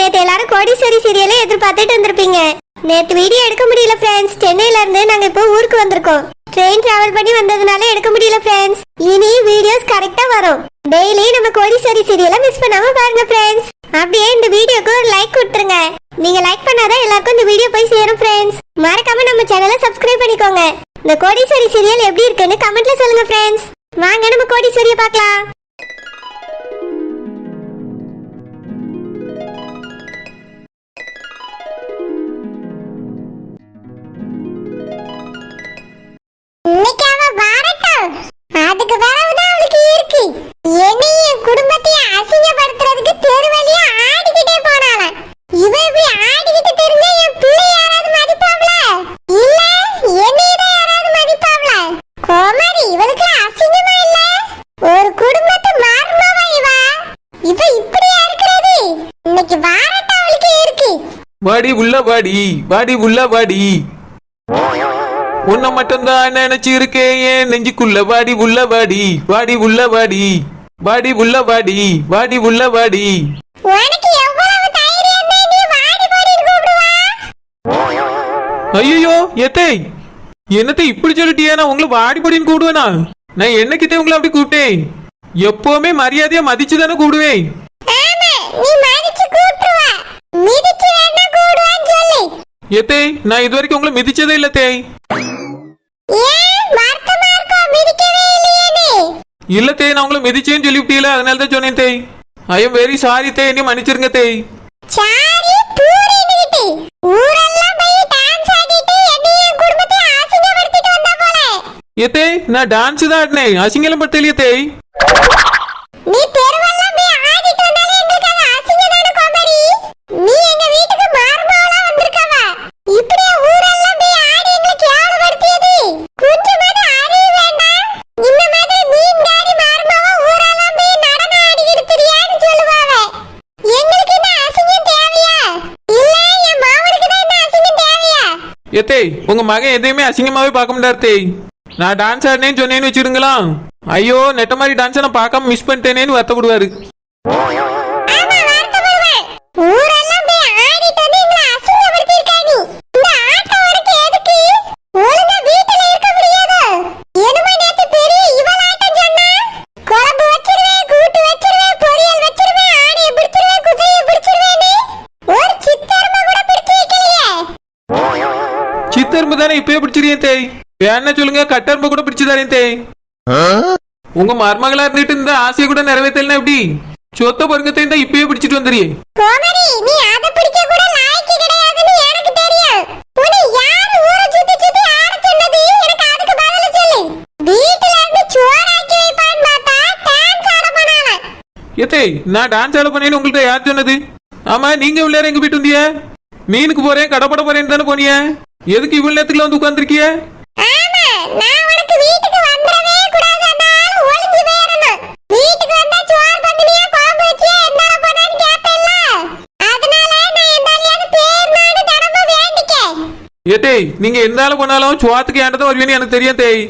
நேற்று எல்லாரும் கோடீஸ்வரி சீரியலே எதிர்பார்த்துட்டு வந்திருப்பீங்க. நேற்று வீடியோ எடுக்க முடியல ஃப்ரெண்ட்ஸ் சென்னையில இருந்து நாங்க இப்போ ஊருக்கு வந்திருக்கோம். ட்ரெயின் டிராவல் பண்ணி வந்ததுனால எடுக்க முடியல ஃப்ரெண்ட்ஸ் இனி வீடியோஸ் கரெக்டா வரும். டெய்லி நம்ம கோடீஸ்வரி சீரியலை மிஸ் பண்ணாம பாருங்க ஃப்ரெண்ட்ஸ் அப்படியே இந்த வீடியோக்கு ஒரு லைக் கொடுத்துருங்க. நீங்க லைக் பண்ணாதான் எல்லாருக்கும் இந்த வீடியோ போய் சேரும் ஃப்ரெண்ட்ஸ் மறக்காம நம்ம சேனலை சப்ஸ்கிரைப் பண்ணிக்கோங்க. இந்த கோடீஸ்வரி சீரியல் எப்படி இருக்குன்னு கமெண்ட்ல சொல்லுங்க ஃப்ரெண்ட்ஸ் வாங்க நம்ம கோடீஸ்வரியை பார்க்கலாம். குடும்பத்தையே குடும்பத்தையும் அசிங்கப்படுத்துறதுக்கு தெருவழியா ஆடிக்கிட்டே போனாலாம் இவ இப்படி ஆடிக்கிட்டு தெரிஞ்சா என் பிள்ளை யாராவது மதிப்பாவல இல்ல என்னையதான் யாராவது மதிப்பாவல கோமாரி இவளுக்கு அசிங்கமா இல்ல? ஒரு குடும்பத்து மாறுமாவா இவ? இவ இப்படியா இருக்கிறது? இன்னைக்கு வாரட்ட அவளுக்கு இருக்கு. வாடி உள்ள வாடி வாடி உள்ள வாடி. உன்னை மட்டும்தான் நினைச்சு இருக்கேன் நெஞ்சுக்குள்ள. வாடி உள்ள வாடி வாடி உள்ள வாடி. வாடி உள்ள வாடி வாடி உள்ள வாடி. ஐயோ எத்தை என்னத்தை இப்படி சொல்லிட்டியே? நான் உங்களை வாடி படின்னு கூப்பிடுவேனா? நான் என்னக்கிட்டே உங்களை அப்படி கூப்பிட்டேன்? எப்பவுமே மரியாதையா மதிச்சு தானே கூப்பிடுவேன் எத்தை நான் இது வரைக்கும் உங்களை மிதிச்சதே இல்ல தேய் இல்ல தேய் நான் உங்களை மிதிச்சேன்னு சொல்லிவிட்டீல அதனால தான் சொன்னேன் தேய். ஐ எம் வெரி சாரி தேய் நீ மன்னிச்சிருங்க தேய். சாரி பூரின்னுகிட்டு. ஊரெல்லாம் போய் டான்ஸ் ஆடிட்டு என்னையும் குடும்பத்தை அசிங்கப்படுத்திட்டு வந்தா போல. ஏத்தே நான் டான்ஸ் தான் ஆடினேன். அசிங்கலம் படுத்தலையே தேய். நீ தெருவெல்லாம் ஏத்தே உங்க மகன் எதையுமே அசிங்கமாவே பார்க்க முடியாது தேய் நான் டான்ஸ் ஆடினேன்னு சொன்னேன்னு வச்சிருங்களா? ஐயோ நெட்ட மாதிரி டான்ஸை நான் பார்க்காம மிஸ் பண்ணிட்டேனேன்னு வருத்தப்படுவாரு. சித்தரும்பு தானே இப்பயே பிடிச்சிருக்கேன் தேய் வேணா சொல்லுங்க? கட்டரும்பு கூட பிடிச்சு தரேன் தேய் உங்க மருமகளா இருந்துட்டு இந்த ஆசையை கூட நிறைவேற்றலாம் எப்படி? சொத்த பொருங்கத்தை இந்த இப்பயே பிடிச்சிட்டு வந்துறியே இருந்து ஏத்தே நான் டான்ஸ் ஆட பண்ணேன்னு உங்கள்ட்ட யார் சொன்னது? ஆமா நீங்க நேரம் எங்க போயிட்டு வந்தீங்க? மீனுக்கு போறேன் கடப்பட போறேன்னு தானே போனிய எதுக்கு இவ்வளவு நேரத்துக்குள்ள வந்து உட்காந்துருக்கிய ஆமா நான் உனக்கு வீட்டுக்கு வந்துடவே கூடாது. அதனால ஒளிஞ்சு போயிடணும். வீட்டுக்கு வந்தா சோறு பந்தினியா குழம்பு வச்சியா என்னால பண்ணான்னு கேட்பேன்ல அதனால நான் எந்தாலியாவது பேர்னான்னு தினமும் வேண்டிக்க ஏத்தே நீங்க எந்தால போனாலும் சுவாத்துக்கு ஏண்டதான் வருவீன்னு எனக்கு தெரியும் தேய்.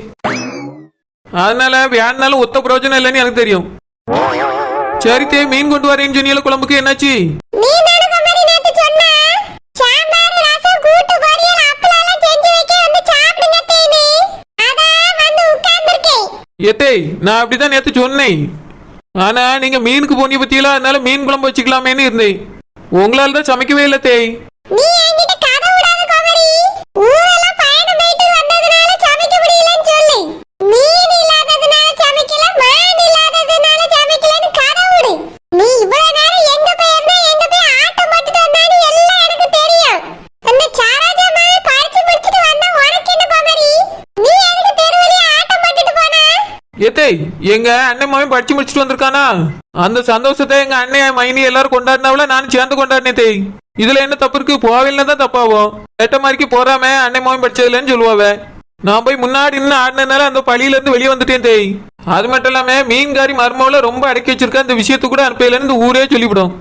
அதனால வேணாலும் ஒத்த பிரயோஜனம் இல்லைன்னு எனக்கு தெரியும். சரி தேய் மீன் கொண்டு வரேன்னு சொன்னியல குழம்புக்கு என்னாச்சு தானே குமரி நேத்து சொன்ன சாம்பார் ரசம் கூட்டு பொரியல் அப்பளம் எல்லாம் செஞ்சு வைக்க வந்து சாப்பிடுங்க தேனி அதான் வந்து உட்கார்ந்திருக்கேன் ஏத்தே நான் அப்படிதான் நேத்து சொன்னேன். ஆனா நீங்க மீனுக்கு போனி பத்தியெல்லாம் அதனால மீன் குழம்பு வச்சுக்கலாமேன்னு இருந்தேன். உங்களால தான் சமைக்கவே இல்லை தேய் நீ ஏத்தே எங்க அண்ணன் மாவன் படிச்சு முடிச்சுட்டு வந்திருக்கானா? அந்த சந்தோஷத்தை எங்க அண்ணன் மைனி எல்லாரும் கொண்டாடினாவில நானும் சேர்ந்து கொண்டாடினேன் தேய் இதுல என்ன தப்பு இருக்கு? போவில்னா தான் தப்பாவும் எட்ட மாதிரிக்கு போறாம அண்ணன் மாவன் படிச்சதுலன்னு சொல்லுவாவ. நான் போய் முன்னாடி நின்று ஆடினதுனால அந்த பழியில இருந்து வெளியே வந்துட்டேன் தேய் அது மட்டும் இல்லாம மீன்காரி மர்மாவில ரொம்ப அடக்கி வச்சிருக்க அந்த விஷயத்து கூட அனுப்பையிலன்னு ஊரே சொல்லிவிடும்.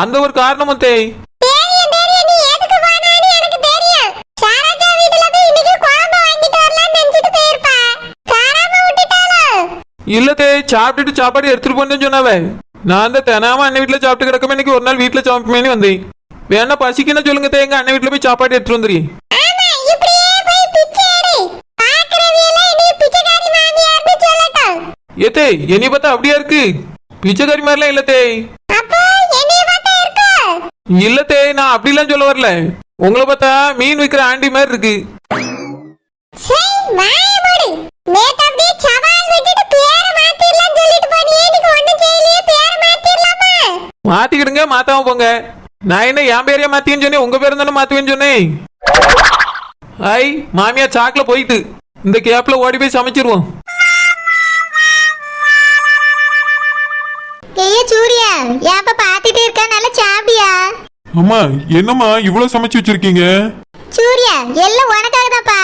அந்த ஒரு காரணமும் தேய் தெரியும் தெரியும் நீ எதுக்கு போனான்னு எனக்கு தெரியும் சாராஜா வீட்டுல போய் இன்னைக்கு குழம்பு வாங்கிட்டு வரலாம்னு நினைச்சிட்டு போயிருப்பா காராம விட்டுட்டாளோ இல்ல தேய் சாப்பிட்டுட்டு சாப்பாடு எடுத்துட்டு போனேன்னு சொன்னாவ. நான் தான் தினாம அண்ணன் வீட்டுல சாப்பிட்டு கிடக்கமே இன்னைக்கு ஒரு நாள் வீட்டுல சாப்பிட்டுமேனு வந்தேன். வேணா பசிக்குன்னு சொல்லுங்க தே எங்க அண்ணன் வீட்டுல போய் சாப்பாடு எடுத்துட்டு வந்துரு. ஏத்தே என்னைய பார்த்தா அப்படியா இருக்கு? பிச்சைக்காரி மாதிரிலாம் இல்ல தேய் இல்ல தேய் நான் அப்படிலாம் சொல்ல வரல. உங்களை பார்த்தா மீன் விற்கிற ஆண்டி மாதிரி இருக்கு. மாத்திக்கிடுங்க மாத்தாம போங்க. நான் என்ன என் பேரையா மாத்தின்னு சொன்னேன் உங்க பேரும் தானே மாத்துவேன்னு சொன்னேன். ஐ மாமியா சாக்குல போயிட்டு இந்த கேப்ல ஓடி போய் சமைச்சிருவோம். ஐயா சூர்யா ஏப்ப பாத்துட்டே இருக்க நல்லா சாப்பிடியா அம்மா என்னம்மா இவ்வளவு சமைச்சு வச்சிருக்கீங்க? சூர்யா எல்லாம் உனக்காக தான்ப்பா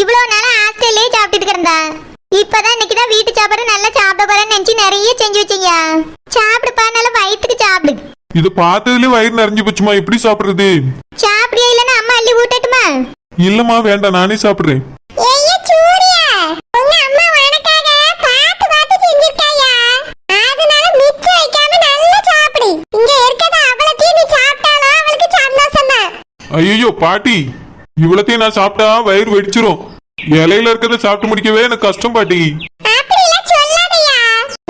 இவ்வளவு நாளா ஹாஸ்டல்லே சாப்பிட்டுட்டு கிடந்தா. இப்பதான் இன்னைக்கு தான் வீட்டு சாப்பாடு நல்லா சாப்பிட போறேன்னு நினைச்சு நிறைய செஞ்சு வச்சீங்க. சாப்பிடுப்பா நல்லா வயிற்றுக்கு சாப்பிடு. இது பார்த்ததுல வயிறு நிறைஞ்சு போச்சுமா? எப்படி சாப்பிடுறது? சாப்பிடியா இல்லைன்னா அம்மா அள்ளி ஊட்டட்டுமா? இல்லம்மா வேண்டாம் நானே சாப்பிடுறேன். ஐயோ பாட்டி இவ்வளத்தையும் நான் சாப்பிட்டா வயிறு வெடிச்சிரும். இலையில இருக்கிறத சாப்பிட்டு முடிக்கவே எனக்கு கஷ்டம் பாட்டி அப்படிலாம் சொல்லாதயா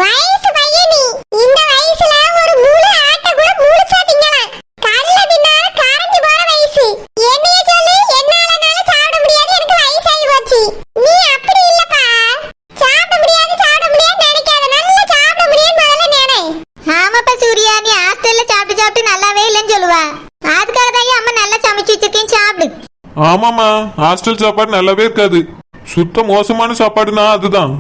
வயசு பையன் நீ இந்த வயசுல ஒரு முழு ஆட்டை கூட முழுசா திங்கலாம் கல்ல தின்னாலும் கரைஞ்சு போற வயசு என்னைய சொல்லு என்னாலனாலும் சாப்பிட முடியாது எனக்கு வயசாகி போச்சு நீ அப்படி இல்லப்பா சாப்பிட முடியாது சாப்பிட முடியாது நினைக்காத நல்லா சாப்பிட முடியும் முதல்ல நினை ஆமாப்பா சூர்யா நீ ஹாஸ்டல்ல சாப்பிட்டு சாப்பிட்டு நல்லாவே இல்லைன்னு சொல்லுவா அதுக்காக தான் அம்மா நல்லா சமைச்சு வச்சிருக்கேன் ஆமாம்மா ஹாஸ்டல் சாப்பாடு நல்லாவே இருக்காது. சுத்த மோசமான சாப்பாடுனா அதுதான்.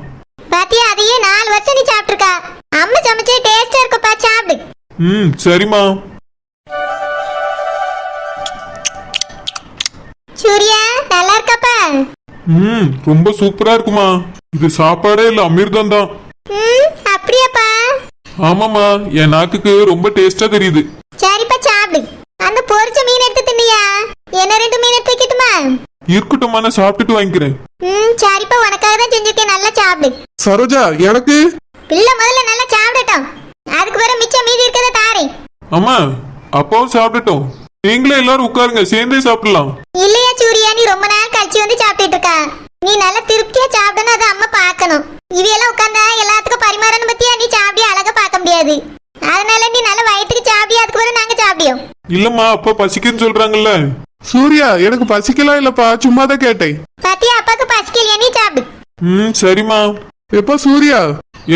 பாத்தியா அதையே நாலு வருஷம் நீ சாப்பிட்டுருக்கா. அம்மா சமைச்சே டேஸ்டா இருக்குப்பா சாப்பிடு. ம் சரிம்மா. சூர்யா நல்லா இருக்காப்பா? ம் ரொம்ப சூப்பரா இருக்குமா. இது சாப்பாடே இல்ல அமிர்தம் தான். ம் அப்படியாப்பா. ஆமாம்மா என் நாக்குக்கு ரொம்ப டேஸ்டா தெரியுது. சரிப்பா சாப்பிடு. அந்த பொரிச்ச மீன் இருக்கட்டும்மா நான் சாப்பிட்டுட்டு வாங்கிக்கிறேன். ம் சரிப்பா உனக்காக தான் செஞ்சிருக்கேன். நல்லா சாப்பிடு. சரோஜா எனக்கு? பிள்ளை முதல்ல நல்லா சாப்பிடட்டும். அதுக்கு பிறகு மிச்சம் மீதி இருக்கிறத தாரேன். அம்மா அப்பாவும் சாப்பிட்டுட்டோம் நீங்களே எல்லாரும் உட்காருங்க சேர்ந்தே சாப்பிடலாம். இல்லையா சூர்யா? நீ ரொம்ப நேரம் கழிச்சு வந்து சாப்பிட்டுட்டு இருக்கா. நீ நல்லா திருப்தியா சாப்பிடணும் அதை அம்மா பார்க்கணும். இவையெல்லாம் உட்காந்தா எல்லாத்துக்கும் பரிமாறணும் பத்தியா? நீ சாப்பிடியா அழகா பார்க்க முடியாது. அதனால நீ நல்ல வயிற்றுக்கு சாப்பிடியா அதுக்கு பிறகு நாங்க சாப்பிடியோம். இல்லம்மா அப்பா பசிக்குன்னு சொல்றாங்கல்ல. சூர்யா எனக்கு பசிக்கலாம் இல்லப்பா? சும்மா தான் கேட்டேன். பாத்தியா அப்பாக்கு பசிக்கலையா? நீ சாப்பிடு. ம் சரிம்மா. எப்பா சூர்யா?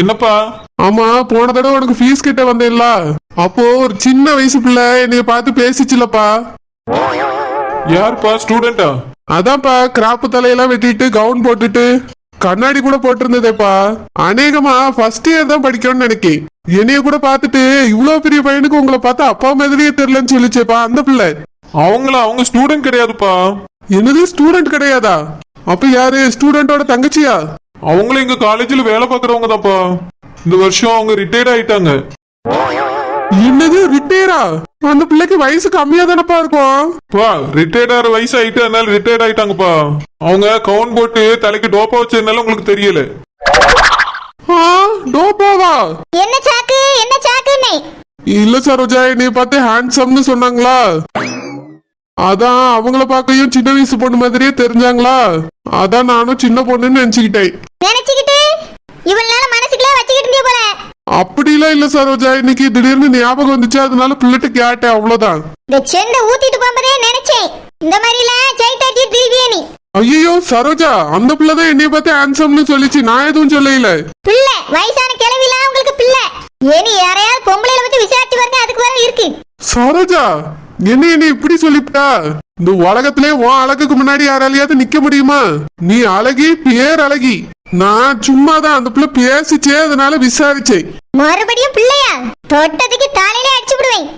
என்னப்பா? ஆமா போன தடவை உனக்கு ஃபீஸ் கிட்ட வந்தேன்ல. அப்போ ஒரு சின்ன வயசு பிள்ளை என்னைய பார்த்து பேசிச்சுலப்பா. யாருப்பா? ஸ்டூடெண்டா அதான்ப்பா கிராப்பு தலையெல்லாம் வெட்டிட்டு கவுன் போட்டுட்டு கண்ணாடி கூட போட்டிருந்ததேப்பா. அநேகமா ஃபர்ஸ்ட் இயர் தான் படிக்கணும்னு நினைக்கேன். என்னைய கூட பார்த்துட்டு இவ்வளவு பெரிய பையனுக்கு உங்களை பார்த்தா அப்பா மாதிரியே தெரியலன்னு சொல்லிச்சேப்பா அந்த பிள்ளை. அவங்கள? அவங்க ஸ்டூடெண்ட் கிடையாதுப்பா. என்னது ஸ்டூடெண்ட் கிடையாதா? அப்ப யாரு? ஸ்டூடெண்டோட தங்கச்சியா? அவங்களும் எங்க காலேஜ்ல வேலை பார்க்கறவங்க தான்ப்பா இந்த வருஷம் அவங்க ரிட்டையர்ட் ஆயிட்டாங்க. என்னது ரிட்டையரா அந்த பிள்ளைக்கு வயசு கம்மியா தானப்பா இருக்கும். பா ரிட்டையர்ட் ஆகிற வயசு ஆயிட்டு அதனால ரிட்டையர்ட் ஆயிட்டாங்கப்பா. அவங்க கவுன் போட்டு தலைக்கு டோப்பா வச்சதுனால உங்களுக்கு தெரியல. ஆ, டோப்பாவா? என்ன சாக்கு? என்ன சாக்குன்னு? இல்ல சரோஜா என்னைய பார்த்து ஹேண்ட்ஸம்னு சொன்னாங்களா? அதான் அவங்கள பார்க்கையும் சின்ன வயசு பொண்ணு மாதிரியே தெரிஞ்சாங்களா? அதான் நானும் சின்ன பொண்ணுன்னு நினைச்சுக்கிட்டேன். நினைச்சுக்கிட்டு? நாள் மனசுக்குள்ளே வச்சுக்கிட்டு போல. அப்படிலாம் இல்ல சரோஜா. இன்னைக்கு திடீர்னு ஞாபகம் வந்துச்சு. அதனால பிள்ளைகிட்ட கேட்டேன் அவ்வளவுதான். இந்த செண்டை ஊத்திட்டு போகும்போதே நினைச்சேன். இந்த மாதிரிலாம் ஜெயிட் அடிச்சு திருவியே நீ ஐயோ சரோஜா அந்த பிள்ளை தான் என்னைய பார்த்து ஹேண்ட்ஸம்னு சொல்லிச்சு. நான் எதுவும் சொல்லல. பிள்ளை வயசான கிழவிலாம் உங்களுக்கு பிள்ளை. ஏனி யாரையாவது பொம்பளையில பத்தி விசாரிச்சு பாருங்க அதுக்கு வர இருக்கு. சரோஜா என்ன என்ன இப்படி சொல்லிவிட்டா? இந்த உலகத்திலே உன் அழகுக்கு முன்னாடி யாராலையாவது நிக்க முடியுமா? நீ அழகி பேர் அழகி. நான் சும்மா தான் அந்த பிள்ளை பேசிச்சே அதனால விசாரிச்சேன். மறுபடியும் பிள்ளையா? தொட்டதுக்கு தலையில அடிச்சு விடுவேன்.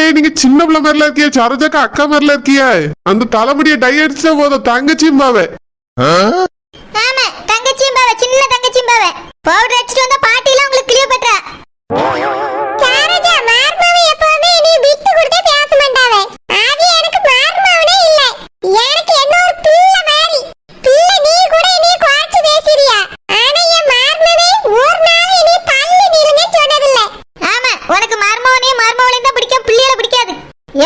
இல்லதே நீங்க சின்ன பிள்ளை மாதிரில இருக்கியா சரோஜாக்கு அக்கா மாதிரில இருக்கியா. அந்த தலைமுடிய டை அடிச்சா போதும். தங்கச்சியும் பாவ. ஆமா தங்க சின்ன தங்கச்சியும் பாவ. பவுடர் அடிச்சிட்டு பாட்டி பாட்டிலாம் உங்களுக்கு கிளியர் பண்ற சாரஜா மார்மாவை எப்பவுமே நீ விட்டு கொடுத்தே பேச மாட்டாவே அது எனக்கு மார்மாவனே இல்ல எனக்கு என்ன ஒரு பிள்ளை மாதிரி பிள்ளை நீ கூட நீ குறைச்சு பேசுறியா ஆனா என் மார்மவே ஒரு நாள் நீ தள்ளி நில்லுங்க சொன்னதில்ல ஆமா உனக்கு மார்மவனையும் மார்மவளையும் தான் பிடிக்கும் பிள்ளைகளை பிடிக்காது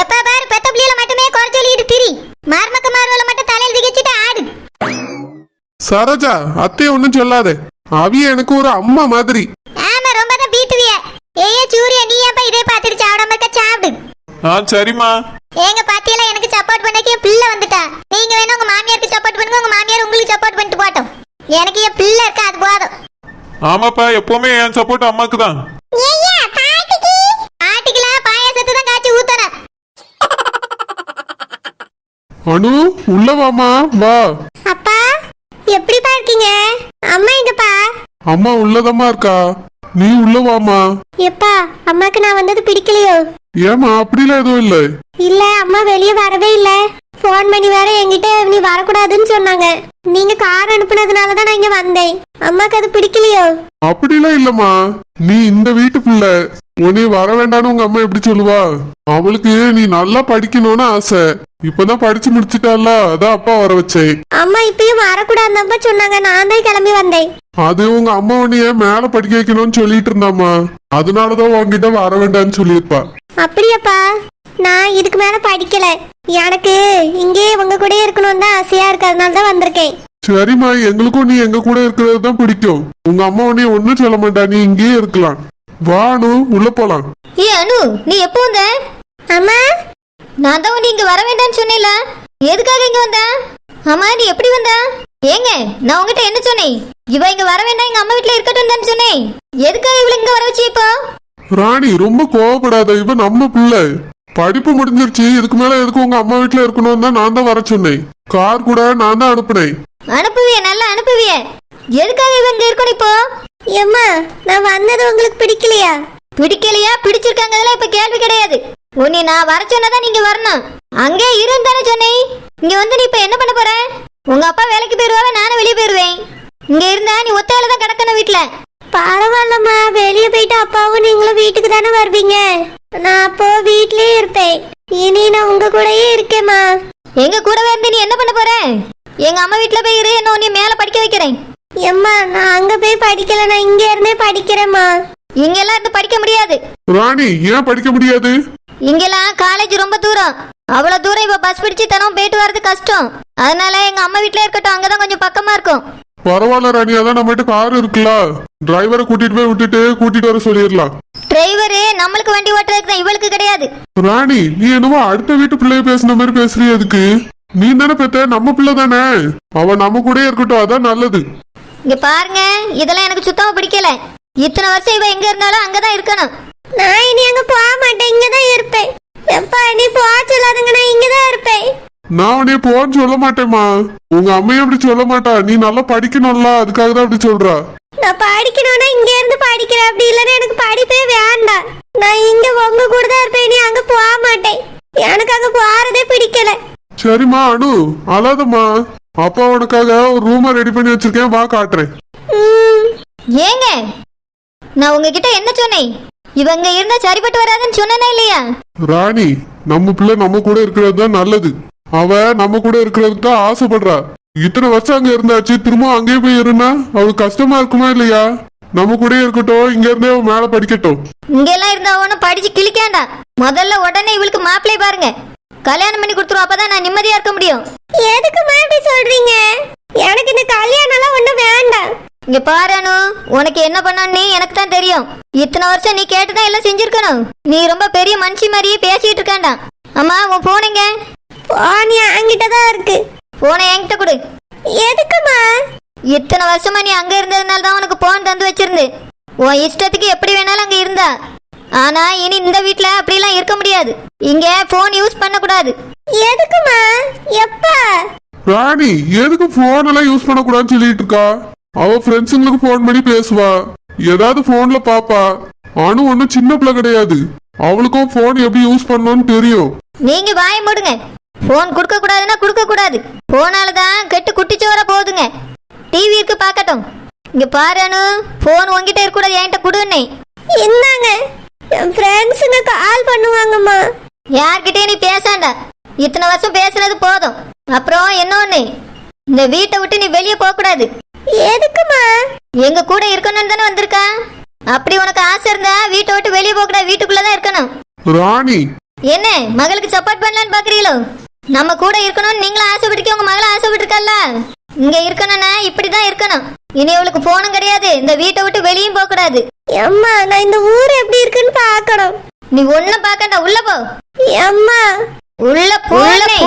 எப்ப பாரு பெத்த பிள்ளைகளை மட்டுமே குறை சொல்லிட்டு திரி மார்மக்க மார்வலை மட்டும் தலையில் விகச்சிட்டு ஆடு சரோஜா அத்தைய ஒன்னும் சொல்லாத. அவிய எனக்கு ஒரு அம்மா மாதிரி. ஆமா ரொம்ப தான் பீத்துவிய. ஏய் சூரிய நீ ஏன்பா இதே பார்த்துட்டு சாப்பிடாம இருக்க? சாப்பிடு. ஆ சரிம்மா. ஏங்க பாத்தியெல்லாம் எனக்கு சப்போர்ட் பண்ணக்கு பிள்ளை வந்துட்டா. நீங்க வேணா உங்க மாமியாருக்கு சப்போர்ட் பண்ணுங்க உங்க மாமியார் உங்களுக்கு சப்போர்ட் பண்ணிட்டு போட்டோம் எனக்கு என் பிள்ளை இருக்கா அது போதும். ஆமாப்பா எப்பவுமே என் சப்போர்ட் அம்மாக்கு தான். அனு உள்ள வாமா வா அப்பா எப்படிப்பா இருக்கீங்க அம்மா எங்கப்பா அம்மா உள்ளதம்மா இருக்கா நீ உள்ள வாமா எப்பா அம்மாக்கு நான் வந்தது பிடிக்கலையோ? ஏமா அப்படிலாம் எதுவும் இல்லை. இல்ல அம்மா வெளியே வரவே இல்ல. ஃபோன் பண்ணி வேற என்கிட்ட நீ வரக்கூடாதுன்னு சொன்னாங்க. நீங்க கார் அனுப்புனதுனால தான் நான் இங்க வந்தேன். அம்மாக்கு அது பிடிக்கலையோ? அப்படிலாம் இல்லம்மா. நீ இந்த வீட்டு பிள்ளை. உன்னை வர வேண்டாம்னு உங்க அம்மா எப்படி சொல்லுவா? அவளுக்கு நீ நல்லா படிக்கணும்னு ஆசை. இப்பதான் படிச்சு முடிச்சிட்டால அதான் அப்பா வர வச்சேன். அம்மா இப்பயும் வரக்கூடாதுப்பா சொன்னாங்க. நான் தான் கிளம்பி வந்தேன். அது உங்க அம்மா உன்னைய மேல படிக்க வைக்கணும்னு சொல்லிட்டு இருந்தாம்மா. அதனாலதான் உன்கிட்ட வர வேண்டாம்னு சொல்லியிருப்பா. அப்படியாப்பா நான் இதுக்கு மேல படிக்கல. எனக்கு இங்கே உங்க கூட இருக்கணும் தான் ஆசையா இருக்கு. அதனால தான் வந்திருக்கேன். சரிம்மா எங்களுக்கும் நீ எங்க கூட இருக்கிறது தான் பிடிக்கும். உங்க அம்மா உன்னைய ஒன்னும் சொல்ல மாட்டா. நீ இங்கேயே இருக்கலாம். வா அனு உள்ள போலாம். ஏ அனு நீ எப்போ வந்த? அம்மா? நான் தான் நீ இங்க வர வேண்டாம்னு சொன்னேல எதுக்காக இங்க வந்த? அம்மா நீ எப்படி வந்த? ஏங்க நான் உங்ககிட்ட என்ன சொன்னேன்? இவ இங்க வர வேண்டாம் எங்க அம்மா வீட்ல இருக்கட்டும் தான் சொன்னேன். எதுக்காக இவள இங்க வர வச்சு இப்போ? ராணி ரொம்ப கோவப்படாத இவ நம்ம பிள்ளை. படிப்பு முடிஞ்சிருச்சு இதுக்கு மேல எதுக்கு உங்க அம்மா வீட்டுல இருக்கணும் தான் நான் தான் வர சொன்னேன். கார் கூட நான் தான் அனுப்புனேன். அனுப்புவிய நல்லா அனுப்புவிய. எதுக்காக இவ இங்க இருக்கணும் இப்போ? அம்மா நான் வந்தது உங்களுக்கு பிடிக்கலையா? பிடிக்கலையா? பிடிச்சிருக்காங்கலாம் இப்ப கேள்வி கிடையாது. உன்னை நான் வர சொன்னதான் நீங்க வரணும். அங்கே இருன்னு தானே சொன்னேன். இங்க வந்து நீ இப்ப என்ன பண்ண போற? உங்க அப்பா வேலைக்கு போயிருவாவே நானும் வெளியே போயிருவேன் இங்க இருந்தா நீ ஒத்தையில தான் கிடக்கணும் வீட்டுல பரவாயில்லம்மா. வெளியே போயிட்டு அப்பாவும் நீங்களும் வீட்டுக்கு தானே வருவீங்க? நான் அப்போ வீட்லயே இருப்பேன். இனி நான் உங்க கூடயே இருக்கேம்மா. எங்க கூடவே இருந்து நீ என்ன பண்ண போற? எங்க அம்மா வீட்ல போய் இரு என்ன உன்னை மேல படிக்க வைக்கிறேன். எம்மா நான் அங்க போய் படிக்கல. நான் இங்க இருந்தே படிக்கிறேம்மா. இங்கெல்லாம் இருந்து படிக்க முடியாது. ராணி ஏன் படிக்க முடியாது? இங்கெல்லாம் காலேஜ் ரொம்ப தூரம். அவ்வளவு தூரம் இப்ப பஸ் பிடிச்சு தினம் போயிட்டு வர்றது கஷ்டம். அதனால எங்க அம்மா வீட்ல இருக்கட்டும் அங்கதான் கொஞ்சம் பக்கமா இருக்கும். பரவாயில்ல ராணி அதான் நம்மகிட்ட கார் இருக்குல்ல. டிரைவரை கூட்டிட்டு போய் விட்டுட்டு கூட்டிட்டு வர சொல்லிடலாம். டிரைவரு நம்மளுக்கு வண்டி ஓட்டுறதுக்கு தான் இவளுக்கு கிடையாது. ராணி நீ என்னவோ அடுத்த வீட்டு பிள்ளைய பேசுன மாதிரி பேசுறிய அதுக்கு நீ தானே பெத்த நம்ம பிள்ளை தானே? அவ நம்ம கூடயே இருக்கட்டும் அதான் நல்லது. இங்க பாருங்க இதெல்லாம் எனக்கு சுத்தமா பிடிக்கல. இத்தனை வருஷம் இவ எங்க இருந்தாலும் அங்கதான் இருக்கணும். நான் இனி அங்க போக மாட்டேன். இங்க தான் இருப்பேன். எப்பா நீ போக சொல்லாதுங்க. நான் இங்க தான் இருப்பேன். நான் உன்னைய போன்னு சொல்ல மாட்டேம்மா. உங்க அம்மையும் அப்படி சொல்ல மாட்டா. நீ நல்லா படிக்கணும்ல அதுக்காக தான் அப்படி சொல்றா. நான் படிக்கணும்னா இங்க இருந்து படிக்கிறேன். அப்படி இல்லைன்னா எனக்கு படிப்பே வேண்டாம். நான் இங்க உங்க கூட தான் இருப்பேன். நீ அங்க போக மாட்டேன். எனக்கு அங்க போறதே பிடிக்கல. சரிம்மா அனு. அழாதம்மா. அப்பா உனக்காக ஒரு ரூமை ரெடி பண்ணி வச்சிருக்கேன். வா காட்டுறேன். ம், ஏங்க நான் உங்ககிட்ட என்ன சொன்னேன்? இவங்க இருந்தா சரிப்பட்டு வராதுன்னு சொன்னனே இல்லையா? ராணி நம்ம பிள்ளை நம்ம கூட இருக்கிறது தான் நல்லது. அவ நம்ம கூட இருக்கிறதுக்கு தான் ஆசைப்படுறா. இத்தனை வருஷம் அங்க இருந்தாச்சு திரும்ப அங்கேயே போய் இருந்தா அவளுக்கு கஷ்டமா இருக்குமா இல்லையா? நம்ம கூட இருக்கட்டும் இங்க இருந்தே அவ மேல படிக்கட்டும். இங்கெல்லாம் இருந்தா ஒன்னும் படிச்சு கிழிக்காண்டா? முதல்ல உடனே இவளுக்கு மாப்பிள்ளை பாருங்க. கல்யாணம் பண்ணி கொடுத்துருவோம் அப்பதான் நான் நிம்மதியா இருக்க முடியும். எதுக்குமா இப்படி சொல்றீங்க? எனக்கு இந்த கல்யாணம் எல்லாம் ஒண்ணும் வேண்டாம். இங்க பாரு அனு உனக்கு என்ன பண்ணணும்னு எனக்கு தான் தெரியும். இத்தனை வருஷம் நீ கேட்டுதான் எல்லாம் செஞ்சிருக்கணும். நீ ரொம்ப பெரிய மனுஷி மாதிரியே பேசிட்டு இருக்காண்டா அம்மா உன் போனீங்க போன் என்கிட்ட தான் இருக்கு. போனை என்கிட்ட கொடு. எதுக்குமா? இத்தனை வருஷமா நீ அங்க இருந்ததுனால தான் உனக்கு போன் தந்து வச்சிருந்து. உன் இஷ்டத்துக்கு எப்படி வேணாலும் அங்க இருந்தா. ஆனா இனி இந்த வீட்ல அப்படிலாம் இருக்க முடியாது. இங்க போன் யூஸ் பண்ணக்கூடாது. எதுக்குமா? எப்பா? ராணி எதுக்கு போன் எல்லாம் யூஸ் பண்ணக்கூடாதுன்னு சொல்லிட்டு இருக்கா? அவ ஃப்ரெண்ட்ஸுங்களுக்கு ஃபோன் பண்ணி பேசுவா. ஏதாவது போன்ல பாப்பா. அனு ஒன்னும் சின்ன பிள்ளை கிடையாது. அவளுக்கும் போன் எப்படி யூஸ் பண்ணணும்னு தெரியும். நீங்க வாய மூடுங்க. போன் கொடுக்க கூடாதுன்னா கொடுக்க கூடாது. போனால தான் கெட்டு குட்டிச்சோர போகுதுங்க. டிவி இருக்கு பார்க்கட்டும். இங்க பாரு அனு. போன் உங்ககிட்ட இருக்க கூடாது என்கிட்ட கொடுன்னே இந்தாங்க. என் ஃப்ரெண்ட்ஸுங்க கால் பண்ணுவாங்கம்மா. யார்கிட்டயும் நீ பேசாண்டா. இத்தனை வருஷம் பேசுனது போதும். அப்புறம் இன்னொன்னு இந்த வீட்டை விட்டு நீ வெளியே போக கூடாது எங்க கூட இருக்கணும்னு தானே வந்திருக்கா அப்படி உனக்கு ஆசை இருந்தா வீட்டை விட்டு வெளியே போக கூடாது வீட்டுக்குள்ளதான் இருக்கணும். ராணி. என்ன மகளுக்கு சப்போர்ட் பண்ணலான்னு பாக்குறீங்களோ? நம்ம கூட இருக்கணும்னு நீங்களும் ஆசைப்பட்டிருக்கீங்க உங்க மகளும் ஆசைப்பட்டிருக்கல்ல இங்க இருக்கணும்னா இப்படிதான் இருக்கணும். இனி அவளுக்கு போனும் கிடையாது இந்த வீட்டை விட்டு வெளியும் போக கூடாது அம்மா நான் இந்த ஊர் எப்படி இருக்குன்னு பார்க்கணும். நீ ஒண்ணும் பார்க்கண்டா உள்ள போ. அம்மா உள்ள போனே.